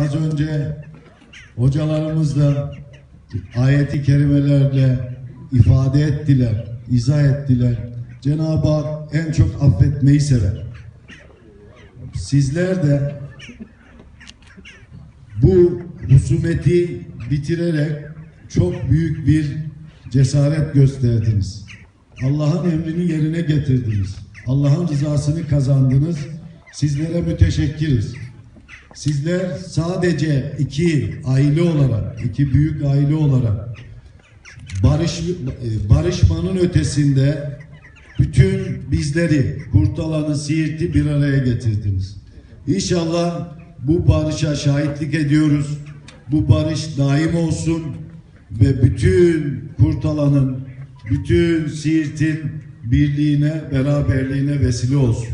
az önce hocalarımız da ayeti kerimelerle ifade ettiler, izah ettiler. Cenab-ı Hak en çok affetmeyi sever. Sizler de bu husumeti bitirerek çok büyük bir cesaret gösterdiniz. Allah'ın emrini yerine getirdiniz. Allah'ın rızasını kazandınız. Sizlere müteşekkiriz. Sizler sadece iki aile olarak, iki büyük aile olarak barış e, barışmanın ötesinde bütün bizleri, Kurtalan'ı, Siirt'i bir araya getirdiniz. İnşallah bu barışa şahitlik ediyoruz. Bu barış daim olsun ve bütün Kurtalan'ın, bütün Siirt'in birliğine, beraberliğine vesile olsun.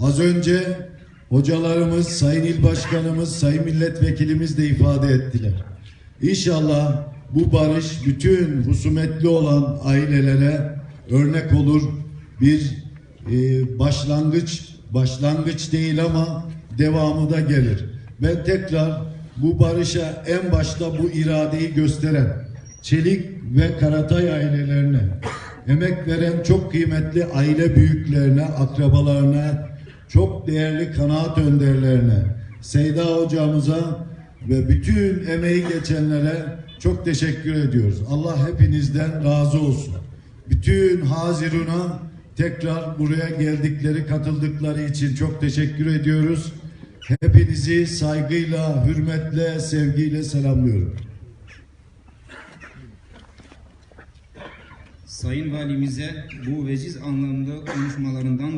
Az önce hocalarımız, Sayın İl Başkanımız, Sayın Milletvekilimiz de ifade ettiler. İnşallah bu barış bütün husumetli olan ailelere örnek olur. Bir e, başlangıç, başlangıç değil ama devamı da gelir. Ben tekrar bu barışa en başta bu iradeyi gösteren Çelik ve Karatay ailelerine, emek veren çok kıymetli aile büyüklerine, akrabalarına, çok değerli kanaat önderlerine, Seyda hocamıza ve bütün emeği geçenlere çok teşekkür ediyoruz. Allah hepinizden razı olsun. Bütün Hazirun'a tekrar buraya geldikleri, katıldıkları için çok teşekkür ediyoruz. Hepinizi saygıyla, hürmetle, sevgiyle selamlıyorum. Sayın Valimize bu veciz anlamda konuşmalarından